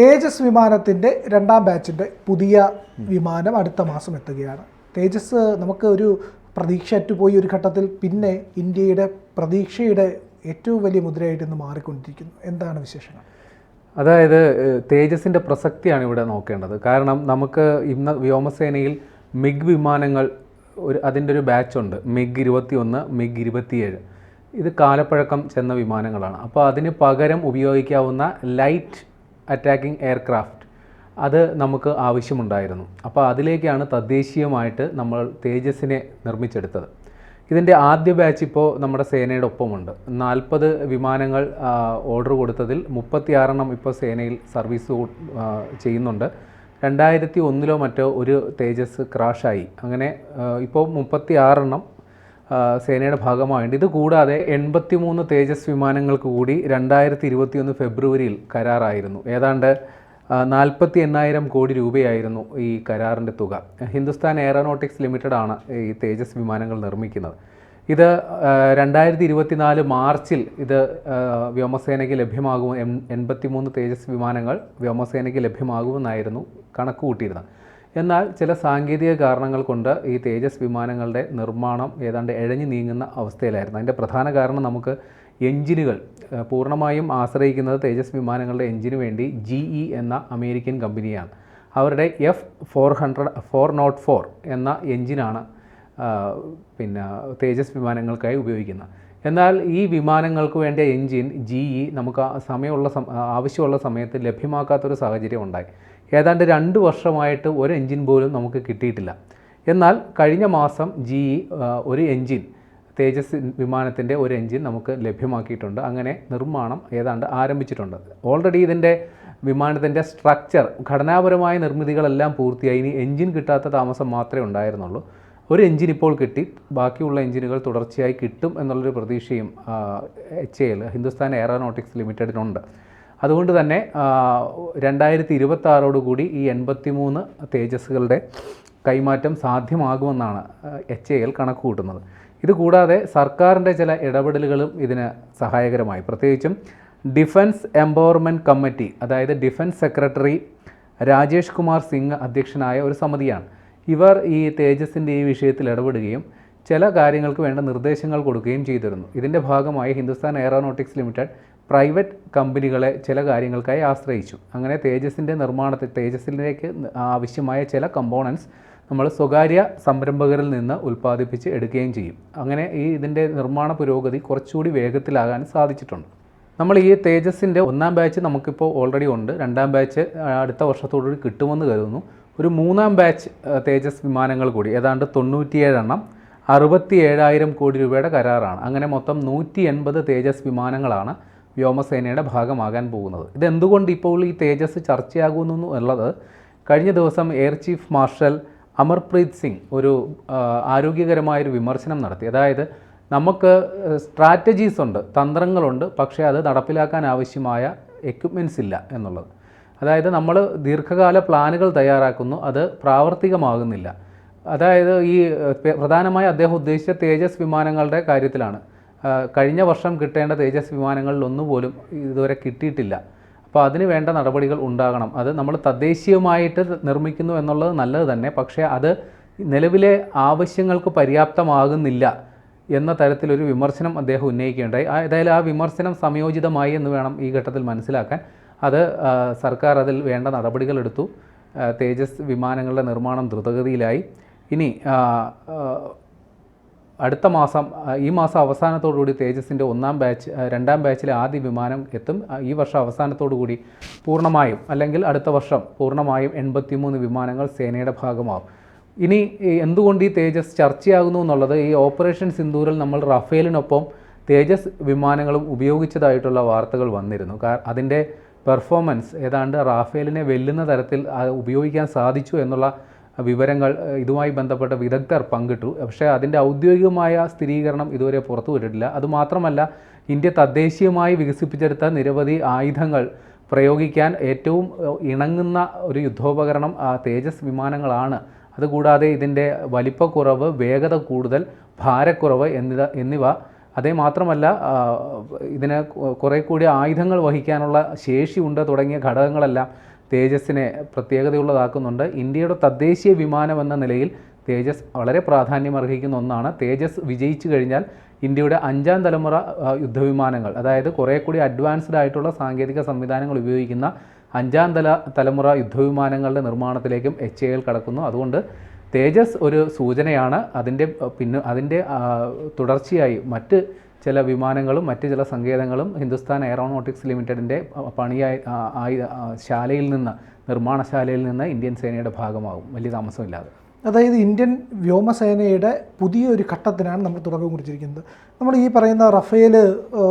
തേജസ് വിമാനത്തിന്റെ രണ്ടാം ബാച്ചിന്റെ പുതിയ വിമാനം അടുത്ത മാസം എത്തുകയാണ്. തേജസ് നമുക്ക് ഒരു പ്രതീക്ഷ അറ്റുപോയി ഒരു ഘട്ടത്തിൽ പിന്നെ ഇന്ത്യയുടെ പ്രതീക്ഷയുടെ ഏറ്റവും വലിയ മുദ്രയായിട്ട് ഇന്ന് മാറിക്കൊണ്ടിരിക്കുന്നു. എന്താണ് വിശേഷങ്ങൾ? അതായത് തേജസിന്റെ പ്രസക്തിയാണ് ഇവിടെ നോക്കേണ്ടത്. കാരണം നമുക്ക് ഇന്ന് വ്യോമസേനയിൽ മിഗ് വിമാനങ്ങൾ ഒരു അതിന്റെ ഒരു ബാച്ചുണ്ട് മിഗ് ഇരുപത്തി ഒന്ന് മിഗ് ഇരുപത്തിയേഴ്. ഇത് കാലപ്പഴക്കം ചെന്ന വിമാനങ്ങളാണ്. അപ്പോൾ അതിന് പകരം ഉപയോഗിക്കാവുന്ന ലൈറ്റ് അറ്റാക്കിംഗ് എയർക്രാഫ്റ്റ് അത് നമുക്ക് ആവശ്യമുണ്ടായിരുന്നു. അപ്പോൾ അതിലേക്കാണ് തദ്ദേശീയമായിട്ട് നമ്മൾ തേജസിനെ നിർമ്മിച്ചെടുത്തത്. ഇതിന്റെ ആദ്യ ബാച്ച് ഇപ്പോൾ നമ്മുടെ സേനയുടെ ഒപ്പമുണ്ട്. നാൽപ്പത് വിമാനങ്ങൾ ഓർഡർ കൊടുത്തതിൽ മുപ്പത്തിയാറെണ്ണം ഇപ്പോൾ സേനയിൽ സർവീസ് ചെയ്യുന്നുണ്ട്. രണ്ടായിരത്തി ഒന്നിലോ മറ്റോ ഒരു തേജസ് ക്രാഷായി അങ്ങനെ ഇപ്പോൾ മുപ്പത്തി ആറെണ്ണം സേനയുടെ ഭാഗമായുണ്ട് ഇത് കൂടാതെ എൺപത്തി മൂന്ന് തേജസ് വിമാനങ്ങൾക്ക് കൂടി രണ്ടായിരത്തി ഇരുപത്തിയൊന്ന് ഫെബ്രുവരിയിൽ കരാറായിരുന്നു. ഏതാണ്ട് നാൽപ്പത്തി എണ്ണായിരം കോടി രൂപയായിരുന്നു ഈ കരാറിന്റെ തുക. ഹിന്ദുസ്ഥാൻ എയറോനോട്ടിക്സ് ലിമിറ്റഡ് ആണ് ഈ തേജസ് വിമാനങ്ങൾ നിർമ്മിക്കുന്നത്. ഇത് രണ്ടായിരത്തി ഇരുപത്തിനാല് മാർച്ചിൽ ഇത് വ്യോമസേനയ്ക്ക് ലഭ്യമാകും. എൺ എൺപത്തി മൂന്ന് തേജസ് വിമാനങ്ങൾ വ്യോമസേനയ്ക്ക് ലഭ്യമാകുമെന്നായിരുന്നു കണക്ക് കൂട്ടിയിരുന്നത് എന്നാൽ ചില സാങ്കേതിക കാരണങ്ങൾ കൊണ്ട് ഈ തേജസ് വിമാനങ്ങളുടെ നിർമ്മാണം ഏതാണ്ട് ഇഴഞ്ഞു നീങ്ങുന്ന അവസ്ഥയിലായിരുന്നു. അതിന്റെ പ്രധാന കാരണം നമുക്ക് എഞ്ചിനുകൾ പൂർണമായും ആശ്രയിക്കുന്നത് തേജസ് വിമാനങ്ങളുടെ എഞ്ചിന് വേണ്ടി ജി ഇ എന്ന അമേരിക്കൻ കമ്പനിയാണ്. അവരുടെ F four hundred four naught four എന്ന എഞ്ചിനാണ് പിന്നെ തേജസ് വിമാനങ്ങൾക്കായി ഉപയോഗിക്കുന്നത്. എന്നാൽ ഈ വിമാനങ്ങൾക്ക് വേണ്ട എഞ്ചിൻ ജി ഇ നമുക്ക് ആ സമയമുള്ള സമ ആവശ്യമുള്ള സമയത്ത് ലഭ്യമാക്കാത്തൊരു സാഹചര്യം ഉണ്ടായി. ഏതാണ്ട് രണ്ട് വർഷമായിട്ട് ഒരു എൻജിൻ പോലും നമുക്ക് കിട്ടിയിട്ടില്ല. എന്നാൽ കഴിഞ്ഞ മാസം ജി ഇ ഒരു എൻജിൻ തേജസ് വിമാനത്തിന്റെ ഒരു എൻജിൻ നമുക്ക് ലഭ്യമാക്കിയിട്ടുണ്ട്. അങ്ങനെ നിർമ്മാണം ഏതാണ്ട് ആരംഭിച്ചിട്ടുണ്ട്. ഓൾറെഡി ഇതിന്റെ വിമാനത്തിന്റെ സ്ട്രക്ചർ ഘടനാപരമായ നിർമ്മിതികളെല്ലാം പൂർത്തിയായി. ഇനി എൻജിൻ കിട്ടാത്ത താമസം മാത്രമേ ഉണ്ടായിരുന്നുള്ളൂ. ഒരു എഞ്ചിൻ ഇപ്പോൾ കിട്ടി. ബാക്കിയുള്ള എഞ്ചിനുകൾ തുടർച്ചയായി കിട്ടും എന്നുള്ളൊരു പ്രതീക്ഷയും എച്ച് എൽ ഹിന്ദുസ്ഥാൻ എയറോനോട്ടിക്സ് ലിമിറ്റഡിനുണ്ട് അതുകൊണ്ട് തന്നെ രണ്ടായിരത്തി ഇരുപത്തി ആറോടുകൂടി ഈ എൺപത്തി മൂന്ന് തേജസ്സുകളുടെ കൈമാറ്റം സാധ്യമാകുമെന്നാണ് എച്ച് എൽ കണക്ക് കൂട്ടുന്നത് ഇതുകൂടാതെ സർക്കാരിന്റെ ചില ഇടപെടലുകളും ഇതിന് സഹായകരമായി. പ്രത്യേകിച്ചും ഡിഫൻസ് എംപവർമെന്റ് കമ്മിറ്റി അതായത് ഡിഫൻസ് സെക്രട്ടറി രാജേഷ് കുമാർ സിംഗ് അധ്യക്ഷനായ ഒരു സമിതിയാണ്. ഇവർ ഈ തേജസിന്റെ ഈ വിഷയത്തിൽ ഇടപെടുകയും ചില കാര്യങ്ങൾക്ക് വേണ്ട നിർദ്ദേശങ്ങൾ കൊടുക്കുകയും ചെയ്തിരുന്നു. ഇതിന്റെ ഭാഗമായി ഹിന്ദുസ്ഥാൻ എയറോനോട്ടിക്സ് ലിമിറ്റഡ് പ്രൈവറ്റ് കമ്പനികളെ ചില കാര്യങ്ങൾക്കായി ആശ്രയിച്ചു. അങ്ങനെ തേജസിന്റെ നിർമ്മാണത്തിൽ തേജസിലേക്ക് ആവശ്യമായ ചില കമ്പോണൻസ് നമ്മൾ സ്വകാര്യ സംരംഭകരിൽ നിന്ന് ഉൽപ്പാദിപ്പിച്ച് എടുക്കുകയും ചെയ്യും. അങ്ങനെ ഈ ഇതിന്റെ നിർമ്മാണ പുരോഗതി കുറച്ചുകൂടി വേഗത്തിലാകാൻ സാധിച്ചിട്ടുണ്ട്. നമ്മൾ ഈ തേജസിന്റെ ഒന്നാം ബാച്ച് നമുക്കിപ്പോൾ ഓൾറെഡി ഉണ്ട്. രണ്ടാം ബാച്ച് അടുത്ത വർഷത്തോടുകൂടി കിട്ടുമെന്ന് കരുതുന്നു. ഒരു മൂന്നാം ബാച്ച് തേജസ് വിമാനങ്ങൾ കൂടി. ഏതാണ്ട് തൊണ്ണൂറ്റിയേഴെണ്ണം അറുപത്തി ഏഴായിരം കോടി രൂപയുടെ കരാറാണ്. അങ്ങനെ മൊത്തം നൂറ്റി എൺപത് തേജസ് വിമാനങ്ങളാണ് വ്യോമസേനയുടെ ഭാഗമാകാൻ പോകുന്നത്. ഇതെന്തുകൊണ്ട് ഇപ്പോൾ ഈ തേജസ് ചർച്ചയാകുന്നു എന്നുള്ളത് കഴിഞ്ഞ ദിവസം air chief marshal Amarpreet Singh ഒരു ആരോഗ്യകരമായൊരു വിമർശനം നടത്തി. അതായത് നമുക്ക് സ്ട്രാറ്റജീസ് ഉണ്ട് തന്ത്രങ്ങളുണ്ട് പക്ഷേ അത് നടപ്പിലാക്കാൻ ആവശ്യമായ എക്യുപ്മെന്റ്സ് ഇല്ല എന്നുള്ളത്. അതായത് നമ്മൾ ദീർഘകാല പ്ലാനുകൾ തയ്യാറാക്കുന്നു അത് പ്രാവർത്തികമാകുന്നില്ല. അതായത് ഈ പ്രധാനമായി അദ്ദേഹം ഉദ്ദേശിച്ച തേജസ് വിമാനങ്ങളുടെ കാര്യത്തിലാണ്. കഴിഞ്ഞ വർഷം കിട്ടേണ്ട തേജസ് വിമാനങ്ങളിൽ ഒന്നുപോലും ഇതുവരെ കിട്ടിയിട്ടില്ല. അപ്പോൾ അതിന് വേണ്ട നടപടികൾ ഉണ്ടാകണം. അത് നമ്മൾ തദ്ദേശീയമായിട്ട് നിർമ്മിക്കുന്നു എന്നുള്ളത് നല്ലത് തന്നെ. പക്ഷേ അത് നിലവിലെ ആവശ്യങ്ങൾക്ക് പര്യാപ്തമാകുന്നില്ല എന്ന തരത്തിലൊരു വിമർശനം അദ്ദേഹം ഉന്നയിക്കുകയുണ്ടായി. ഏതായാലും ആ വിമർശനം സംയോജിതമായി എന്ന് വേണം ഈ ഘട്ടത്തിൽ മനസ്സിലാക്കാൻ. അത് സർക്കാർ അതിൽ വേണ്ട നടപടികളെടുത്തു തേജസ് വിമാനങ്ങളുടെ നിർമ്മാണം ദ്രുതഗതിയിലായി. ഇനി അടുത്ത മാസം ഈ മാസം അവസാനത്തോടുകൂടി തേജസിന്റെ ഒന്നാം ബാച്ച് രണ്ടാം ബാച്ചിലെ ആദ്യ വിമാനം എത്തും. ഈ വർഷം അവസാനത്തോടുകൂടി പൂർണമായും അല്ലെങ്കിൽ അടുത്ത വർഷം പൂർണമായും എൺപത്തിമൂന്ന് വിമാനങ്ങൾ സേനയുടെ ഭാഗമാകും ഇനി എന്തുകൊണ്ട് ഈ തേജസ് ചർച്ചയാകുന്നു എന്നുള്ളത് ഈ ഓപ്പറേഷൻ സിന്ദൂരിൽ നമ്മൾ റഫേലിനൊപ്പം തേജസ് വിമാനങ്ങളും ഉപയോഗിച്ചതായിട്ടുള്ള വാർത്തകൾ വന്നിരുന്നു. അതിന്റെ പെർഫോമൻസ് ഏതാണ്ട് റാഫേലിനെ വെല്ലുന്ന തരത്തിൽ ഉപയോഗിക്കാൻ സാധിച്ചു എന്നുള്ള വിവരങ്ങൾ ഇതുമായി ബന്ധപ്പെട്ട വിദഗ്ധർ പങ്കിട്ടു. പക്ഷേ അതിന്റെ ഔദ്യോഗികമായ സ്ഥിരീകരണം ഇതുവരെ പുറത്തു വിട്ടിട്ടില്ല. അതുമാത്രമല്ല ഇന്ത്യ തദ്ദേശീയമായി വികസിപ്പിച്ചെടുത്ത നിരവധി ആയുധങ്ങൾ പ്രയോഗിക്കാൻ ഏറ്റവും ഇണങ്ങുന്ന ഒരു യുദ്ധോപകരണം തേജസ് വിമാനങ്ങളാണ്. അതുകൂടാതെ ഇതിന്റെ വലിപ്പക്കുറവ് വേഗത കൂടുതൽ ഭാരക്കുറവ് എന്നിവ അതേ മാത്രമല്ല ഇതിന് കുറേ കൂടി ആയുധങ്ങൾ വഹിക്കാനുള്ള ശേഷിയുണ്ട് തുടങ്ങിയ ഘടകങ്ങളെല്ലാം തേജസ്സിനെ പ്രത്യേകതയുള്ളതാക്കുന്നുണ്ട്. ഇന്ത്യയുടെ തദ്ദേശീയ വിമാനം എന്ന നിലയിൽ തേജസ് വളരെ പ്രാധാന്യം അർഹിക്കുന്ന ഒന്നാണ്. തേജസ് വിജയിച്ചു കഴിഞ്ഞാൽ ഇന്ത്യയുടെ അഞ്ചാം തലമുറ യുദ്ധവിമാനങ്ങൾ അതായത് കുറേ കൂടി അഡ്വാൻസ്ഡ് ആയിട്ടുള്ള സാങ്കേതിക സംവിധാനങ്ങൾ ഉപയോഗിക്കുന്ന അഞ്ചാം തല തലമുറ യുദ്ധവിമാനങ്ങളുടെ നിർമ്മാണത്തിലേക്കും എച്ച് എൽ കടക്കുന്നു. അതുകൊണ്ട് തേജസ് ഒരു സൂചനയാണ്. അതിന്റെ പിന്നെ അതിന്റെ തുടർച്ചയായി മറ്റ് ചില വിമാനങ്ങളും മറ്റ് ചില സങ്കേതങ്ങളും ഹിന്ദുസ്ഥാൻ എയറോനോട്ടിക്സ് ലിമിറ്റഡിന്റെ പണിയായി ആയി- ശാലയിൽ നിന്ന് നിർമ്മാണശാലയിൽ നിന്ന് ഇന്ത്യൻ സേനയുടെ ഭാഗമാകും. വലിയ താമസമില്ലാതെ. അതായത് ഇന്ത്യൻ വ്യോമസേനയുടെ പുതിയൊരു ഘട്ടത്തിനാണ് നമ്മൾ തുടക്കം കുറിച്ചിരിക്കുന്നത്. നമ്മൾ ഈ പറയുന്ന റഫേൽ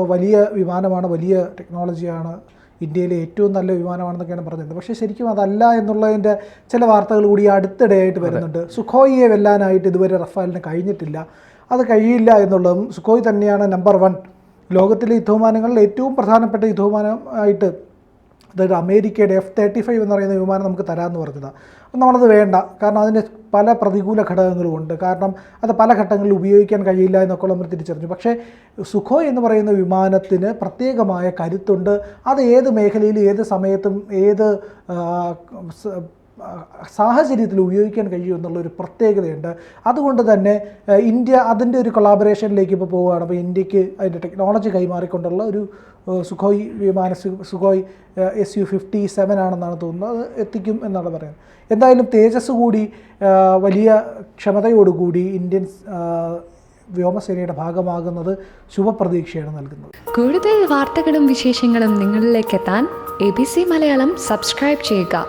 വലിയ വിമാനമാണ് വലിയ ടെക്നോളജിയാണ് ഇന്ത്യയിലെ ഏറ്റവും നല്ല വിമാനമാണെന്നൊക്കെയാണ് പറഞ്ഞത് പക്ഷേ ശരിക്കും അതല്ല എന്നുള്ളതിന്റെ ചില വാർത്തകൾ കൂടി അടുത്തിടെയായിട്ട് വരുന്നുണ്ട്. സുഖോയിയെ വെല്ലാനായിട്ട് ഇതുവരെ റഫാലിന് കഴിഞ്ഞിട്ടില്ല. അത് കഴിയില്ല എന്നുള്ളതും സുഖോയ് തന്നെയാണ് നമ്പർ വൺ. ലോകത്തിലെ യുദ്ധവിമാനങ്ങളിൽ ഏറ്റവും പ്രധാനപ്പെട്ട യുദ്ധവിമാനമായിട്ട് അതായത് അമേരിക്കയുടെ എഫ് തേർട്ടി ഫൈവ് എന്ന് പറയുന്ന വിമാനം നമുക്ക് തരാമെന്ന് പറഞ്ഞതാണ് അപ്പം നമ്മളത് വേണ്ട. കാരണം അതിന് പല പ്രതികൂല ഘടകങ്ങളും ഉണ്ട് കാരണം അത് പല ഘട്ടങ്ങളിൽ ഉപയോഗിക്കാൻ കഴിയില്ല എന്നൊക്കെ നമ്മൾ തിരിച്ചറിഞ്ഞു. പക്ഷേ സുഖോയ് എന്ന് പറയുന്ന വിമാനത്തിന് പ്രത്യേകമായ കരുത്തുണ്ട്. അത് ഏത് മേഖലയിലും ഏത് സമയത്തും ഏത് സാഹചര്യത്തിൽ ഉപയോഗിക്കാൻ കഴിയും എന്നുള്ളൊരു പ്രത്യേകതയുണ്ട്. അതുകൊണ്ട് തന്നെ ഇന്ത്യ അതിന്റെ ഒരു കൊളാബറേഷനിലേക്ക് ഇപ്പോൾ പോവുകയാണ്. അപ്പോൾ ഇന്ത്യയ്ക്ക് അതിന്റെ ടെക്നോളജി കൈമാറിക്കൊണ്ടുള്ള ഒരു സുഖോയ് വിമാന Sukhoi S U fifty seven ആണെന്നാണ് തോന്നുന്നത്. അത് എത്തിക്കും എന്നാണ് പറയുന്നത്. എന്തായാലും തേജസ് കൂടി വലിയ ക്ഷമതയോടുകൂടി ഇന്ത്യൻ വ്യോമസേനയുടെ ഭാഗമാകുന്നത് ശുഭപ്രതീക്ഷയാണ് നൽകുന്നത്. കൂടുതൽ വാർത്തകളും വിശേഷങ്ങളും നിങ്ങളിലേക്ക് എത്താൻ A B C Malayalam subscribe ചെയ്യുക.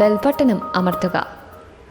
ബെൽബട്ടനും അമർത്തുക